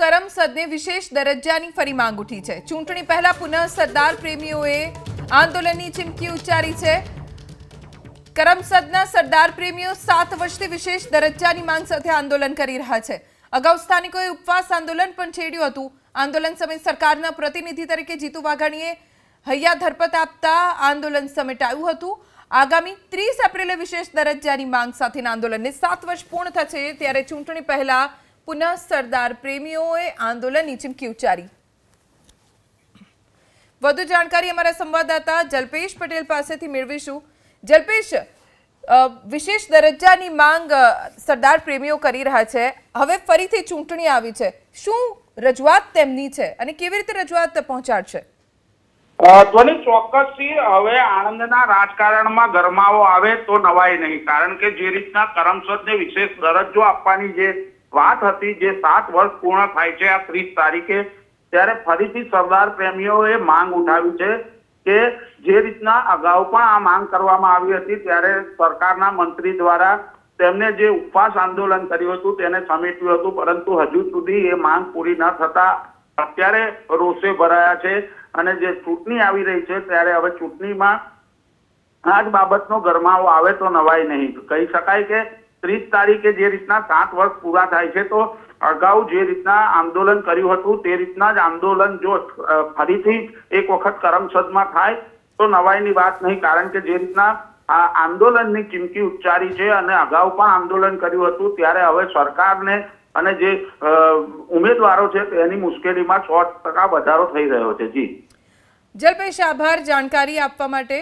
કરમસદને વિશેષ દરજ્જાની ફરી માંગ ઉઠી છે. ચૂંટણી પહેલા પુનઃ સરદાર પ્રેમીઓએ આંદોલનની ચીમકી ઉચ્ચારી છે. કરમસદના સરદાર પ્રેમીઓ સાત વર્ષથી વિશેષ દરજ્જાની માંગ સાથે આંદોલન કરી રહ્યા છે. અગાઉ સ્થાનિકોએ ઉપવાસ આંદોલન પણ છેડ્યું હતું. આંદોલન સમયે સરકારના પ્રતિનિધિ તરીકે જીતુ વાઘાણીએ હૈયા ધરપત આપતા આંદોલન સમેટાયું હતું. આગામી ત્રીસ એપ્રિલે વિશેષ દરજ્જાની માંગ સાથેના આંદોલનને સાત વર્ષ પૂર્ણ થશે ત્યારે ચૂંટણી પહેલા પુનઃ સરદાર પ્રેમીઓએ આંદોલનની ચીમકી ઉચ્ચારી. વધુ જાણકારી અમારા સંવાદદાતા જલ્પેશ પટેલ પાસેથી મેળવીશું. જલ્પેશ વિશેષ દરજ્જાની માંગ સરદાર પ્રેમીઓ કરી રહ્યા છે. હવે ફરીથી ચૂંટણી આવી છે. શું રજૂઆત તેમની છે અને કેવી રીતે રજૂઆત પહોંચાડશે? ધ્વનિ ચોક્કસથી હવે આણંદના રાજકારણમાં ગરમાવો આવે તો નવાય નહીં. કારણ કે જે રીતના કરમસદને વિશેષ દરજ્જો આપવાની જે વાત હતી જે સાત વર્ષ પૂર્ણ થાય છે, આ ત્રીસ તારીખે, ત્યારે ફરીથી સરદાર પ્રેમીઓએ માંગ ઉઠાવી છે કે જે રીતના અગાઉ પણ આ માંગ કરવામાં આવી હતી, ત્યારે સરકારના મંત્રી દ્વારા તેમને જે ઉપવાસ આંદોલન કર્યું હતું, તેને સમેટ્યું હતું, પરંતુ હજુ સુધી એ માંગ પૂરી ન થતા અત્યારે રોષે ભરાયા છે અને જે ચૂંટણી આવી રહી છે, ત્યારે હવે ચૂંટણીમાં આ જ બાબતનો ગરમાવો આવે તો નવાય નહીં. કહી શકાય કે ત્રીસ તારીખે જે રીતના સાત વર્ષ પૂરા થાય છે, તો અગાઉ જે રીતના આંદોલન કર્યું હતું, તે રીતના જ આંદોલન જો ફરીથી એક વખત કરમસદમાં થાય, તો નવાઈની વાત નહીં, કારણ કે જે રીતના આ આંદોલનની ચીમકી ઉચ્ચારી છે અને અગાઉ પણ આંદોલન કર્યું હતું, ત્યારે હવે સરકારને અને જે ઉમેદવારો છે, તેની મુશ્કેલીમાં સો ટકા વધારો થઈ રહ્યો છે. જી. જલ્પેશ, આભાર જાણકારી આપવા માટે.